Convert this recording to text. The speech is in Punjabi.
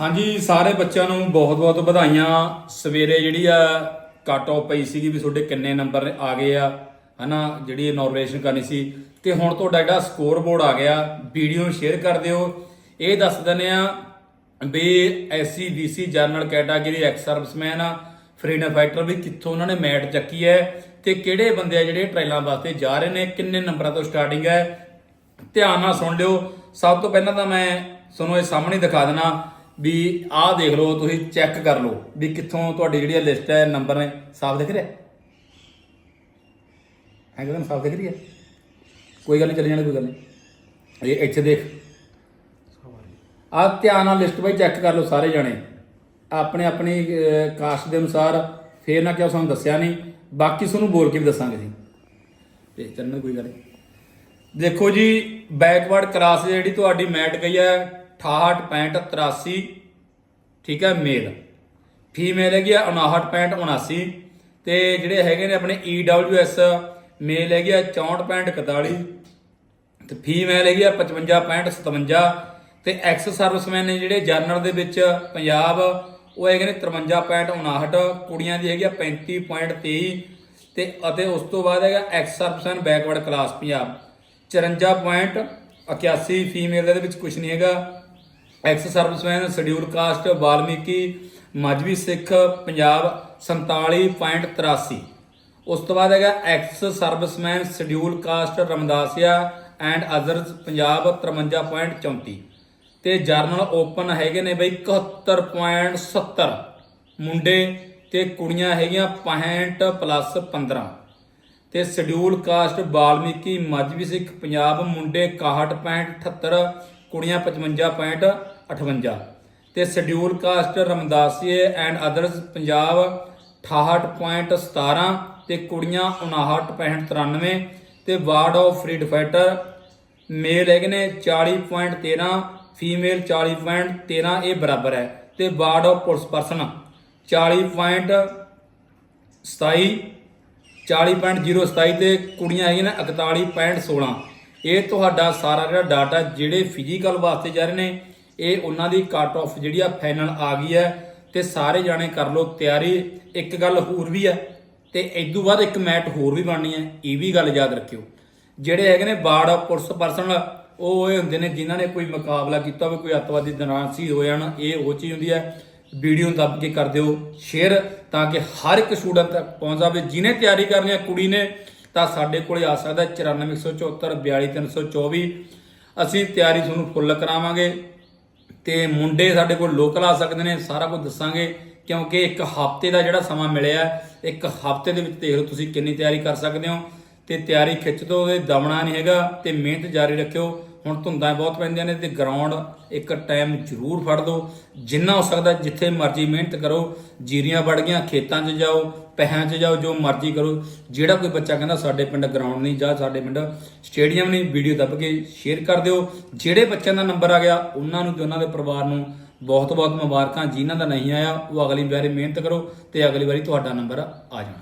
ਹਾਂਜੀ, ਸਾਰੇ ਬੱਚਿਆਂ ਨੂੰ ਬਹੁਤ-ਬਹੁਤ ਵਧਾਈਆਂ। ਸਵੇਰੇ ਜਿਹੜੀ ਆ ਕੱਟ ਆਫ ਪਈ ਸੀਗੀ ਵੀ ਤੁਹਾਡੇ ਕਿੰਨੇ ਨੰਬਰ ਆ ਗਏ ਆ, ਹਨਾ, ਜਿਹੜੀ ਇਨੋਗ੍ਰੇਸ਼ਨ ਕਰਨੀ ਸੀ। ਤੇ ਹੁਣ ਤੁਹਾਡਾ ਜਿਹੜਾ ਸਕੋਰ ਬੋਰਡ ਆ ਗਿਆ ਵੀਡੀਓ ਸ਼ੇਅਰ ਕਰ ਦਿਓ। ਇਹ ਦੱਸ ਦਿੰਦੇ ਆ ਵੀ SC BC general category ex serviceman ਆ ਫਰੀडम ਫਾਈਟਰ ਵੀ ਕਿੱਥੋਂ ਉਹਨਾਂ ਨੇ ਮੈਟ ਚੱਕੀ ਹੈ ਤੇ ਕਿਹੜੇ ਬੰਦੇ ਆ ਜਿਹੜੇ ਟ੍ਰੇਲਾਂ ਵਾਸਤੇ ਜਾ ਰਹੇ ਨੇ, ਕਿੰਨੇ ਨੰਬਰਾਂ ਤੋਂ ਸਟਾਰਟਿੰਗ ਹੈ। ਧਿਆਨ ਨਾਲ ਸੁਣ ਲਿਓ। ਸਭ ਤੋਂ ਪਹਿਲਾਂ ਤਾਂ ਮੈਂ ਤੁਹਾਨੂੰ ਇਹ ਸਾਹਮਣੇ ਦਿਖਾ ਦੇਣਾ ਵੀ ਆਹ ਦੇਖ ਲਓ, ਤੁਸੀਂ ਚੈੱਕ ਕਰ ਲਓ ਵੀ ਕਿੱਥੋਂ ਤੁਹਾਡੀ ਜਿਹੜੀ ਲਿਸਟ ਹੈ ਨੰਬਰ ਨੇ, ਸਾਫ਼ ਦਿਖ ਰਿਹਾ? ਹੈ ਕਿ ਸਾਫ਼ ਦਿਖ ਰਹੀ ਹੈ? ਕੋਈ ਗੱਲ ਨਹੀਂ, ਚੱਲ ਜਾਣਾ, ਕੋਈ ਗੱਲ ਨਹੀਂ। ਇਹ ਇੱਥੇ ਦੇਖ। ਆਹ ਧਿਆਨ ਨਾਲ ਲਿਸਟ ਬਾਈ ਚੈੱਕ ਕਰ ਲਓ ਸਾਰੇ ਜਾਣੇ। ਆਪਣੇ ਆਪਣੀ ਕਾਸਟ ਦੇ ਅਨੁਸਾਰ ਫੇਰ ਨਾ ਕਿਉਂ ਸਾਨੂੰ ਦੱਸਿਆ ਨਹੀਂ। ਬਾਕੀ ਤੁਹਾਨੂੰ ਬੋਲ ਕੇ ਵੀ ਦੱਸਾਂਗੇ ਜੀ। ਤੇ ਚੱਲਣਾ, ਕੋਈ ਗੱਲ ਨਹੀਂ। ਦੇਖੋ ਜੀ ਬੈਕਵਰਡ ਕਲਾਸ ਜਿਹੜੀ ਤੁਹਾਡੀ ਮੈਟ ਗਈ ਹੈ 68.83 ਠੀਕ ਹੈ, ਮੇਲ। ਫੀਮੇਲ ਹੈਗੀ ਆ 59.79 ਤੇ ਜਿਹੜੇ ਹੈਗੇ ਨੇ ਆਪਣੇ EWS ਮੇਲ ਹੈਗੀ ਆ 64.41 ਤੇ ਫੀਮੇਲ ਹੈਗੀ ਆ 55.57 ਤੇ ਐਕਸ ਸਰਵਿਸਮੈਨ ਨੇ ਜਿਹੜੇ ਜਰਨਲ ਦੇ ਵਿੱਚ ਪੰਜਾਬ, ਉਹ ਹੈਗੇ ਨੇ 53.59 ਕੁੜੀਆਂ ਦੀ ਹੈਗੀ ਆ 35.23 ਤੇ ਅਤੇ ਉਸ ਤੋਂ ਬਾਅਦ ਹੈਗਾ ex serviceman backward class Punjab. 54.81 female ਦੇ ਵਿੱਚ ਕੁਝ ਨਹੀਂ ਹੈਗਾ। Ex serviceman, schedule caste, Valmiki Mazhabi Sikh, Punjab 47.83 ਉਸ ਤੋਂ ਬਾਅਦ ਹੈਗਾ ex serviceman, schedule caste, Ramdasia and others Punjab 53.34 ਤੇ ਜਰਨਲ ਓਪਨ ਹੈਗੇ ਨੇ ਬਈ 71.70 ਮੁੰਡੇ ਤੇ ਕੁੜੀਆਂ ਹੈਗੀਆਂ 65 ਪਲੱਸ 15 ਤੇ ਸ਼ਡਿਊਲ ਕਾਸਟ, ਵਾਲਮੀਕੀ ਮਜਬੀ ਸਿੱਖ, ਪੰਜਾਬ ਮੁੰਡੇ 61.78 ਕੁੜੀਆਂ 55.58 ਤੇ schedule caste Ramdasia and others Punjab 68.17 ਤੇ ਕੁੜੀਆਂ 59.93 ਤੇ ward of freedom fighter male ਹੈਗੇ ਨੇ 40.13 ਫੀਮੇਲ 40.13 ਇਹ ਬਰਾਬਰ ਹੈ। ਤੇ ਵਾਰਡ ਆਫ ਪੁਲਿਸ ਪਰਸਨ 40.27 40.027 ਤੇ ਕੁੜੀਆਂ ਹੈਗੀਆਂ ਨੇ 41.16 ਇਹ ਤੁਹਾਡਾ ਸਾਰਾ ਜਿਹੜਾ ਡਾਟਾ ਜਿਹੜੇ ਫਿਜ਼ੀਕਲ ਵਾਸਤੇ ਜਾ ਰਹੇ ਨੇ ਇਹ ਉਹਨਾਂ ਦੀ ਕੱਟ ਆਫ ਜਿਹੜੀ ਆ ਫਾਈਨਲ ਆ ਗਈ ਹੈ ਤੇ ਸਾਰੇ ਜਾਣੇ ਕਰ ਲਓ ਤਿਆਰੀ। ਇੱਕ ਗੱਲ ਹੋਰ ਵੀ ਹੈ ਤੇ ਤੋਂ ਬਾਅਦ ਇੱਕ ਮੈਟ ਹੋਰ ਵੀ ਬਣਨੀ ਹੈ, ਇਹ ਵੀ ਗੱਲ ਯਾਦ ਰੱਖਿਓ। ਜਿਹੜੇ ਹੈਗੇ ਨੇ ਬਾਰਡ ਪੁਲਿਸ ਪਰਸਨਲ ਉਹ ਇਹ ਹੁੰਦੇ ਨੇ ਜਿਨ੍ਹਾਂ ਨੇ ਕੋਈ ਮੁਕਾਬਲਾ ਕੀਤਾ ਹੋਵੇ, ਕੋਈ ਅੱਤਵਾਦੀ ਦੌਰਾਨ ਹੋ ਜਾਣ ਇਹ ਉਹ ਚੀਜ਼ ਹੁੰਦੀ ਹੈ। ਵੀਡੀਓ ਨੂੰ ਦੱਬ ਕੇ ਕਰ ਦਿਓ ਸ਼ੇਅਰ ਤਾਂ ਕਿ ਹਰ ਇੱਕ ਸਟੂਡੈਂਟ ਤੱਕ ਪਹੁੰਚ ਜਾਵੇ। ਜਿਹਨੇ ਤਿਆਰੀ ਕਰਨੀ ਹੈ ਕੁੜੀ ਨੇ, ਤਾਂ ਸਾਡੇ ਕੋਲੇ ਆ ਸਕਦਾ 94174 42324 ਅਸੀਂ ਤਿਆਰੀ ਤੁਹਾਨੂੰ ਫੁੱਲ ਕਰਾਵਾਂਗੇ। ਤੇ ਮੁੰਡੇ ਸਾਡੇ ਕੋਲ ਲੋਕਲ ਆ ਸਕਦੇ ਨੇ, ਸਾਰਾ ਕੁਝ ਦੱਸਾਂਗੇ, ਕਿਉਂਕਿ ਇੱਕ ਹਫ਼ਤੇ ਦਾ ਜਿਹੜਾ ਸਮਾਂ ਮਿਲਿਆ, ਇੱਕ ਹਫ਼ਤੇ ਦੇ ਵਿੱਚ ਦੇਖ ਲਓ ਤੁਸੀਂ ਕਿੰਨੀ ਤਿਆਰੀ ਕਰ ਸਕਦੇ ਹੋ। ਤੇ ਤਿਆਰੀ ਖਿੱਚ ਦੋ ਤੇ ਦਮਣਾ ਨਹੀਂ ਹੈਗਾ, ਤੇ ਮਿਹਨਤ ਜਾਰੀ ਰੱਖਿਓ। ਹੁਣ ਧੁੰਦਾਂ ਬਹੁਤ ਪੈਂਦੀਆਂ ਨੇ ਤੇ ਗਰਾਊਂਡ ਇੱਕ ਟਾਈਮ ਜ਼ਰੂਰ ਫੜ ਦਿਓ ਜਿੰਨਾ ਹੋ ਸਕਦਾ ਜਿੱਥੇ ਮਰਜ਼ੀ ਮਿਹਨਤ ਕਰੋ, ਜੀਰੀਆਂ ਵੜ ਗਈਆਂ, ਖੇਤਾਂ 'ਚ ਜਾਓ ਪਹਿਆਂ 'ਚ ਜਾਓ, ਜੋ ਮਰਜ਼ੀ ਕਰੋ। ਜਿਹੜਾ ਕੋਈ ਬੱਚਾ ਕਹਿੰਦਾ ਸਾਡੇ ਪਿੰਡ ਗਰਾਊਂਡ ਨਹੀਂ ਜਾਂ, ਸਾਡੇ ਪਿੰਡ ਸਟੇਡੀਅਮ ਨਹੀਂ ਵੀਡੀਓ ਦੱਬ ਕੇ ਸ਼ੇਅਰ ਕਰ ਦਿਓ। ਜਿਹੜੇ ਬੱਚਿਆਂ ਦਾ ਨੰਬਰ ਆ ਗਿਆ, ਉਹਨਾਂ ਨੂੰ ਤੇ ਉਹਨਾਂ ਦੇ ਪਰਿਵਾਰ ਨੂੰ ਬਹੁਤ ਬਹੁਤ ਮੁਬਾਰਕਾਂ। ਜਿਨ੍ਹਾਂ ਦਾ ਨਹੀਂ ਆਇਆ, ਉਹ ਅਗਲੀ ਵਾਰੀ ਮਿਹਨਤ ਕਰੋ ਤੇ ਅਗਲੀ ਵਾਰੀ ਤੁਹਾਡਾ ਨੰਬਰ ਆ ਜਾਣਾ।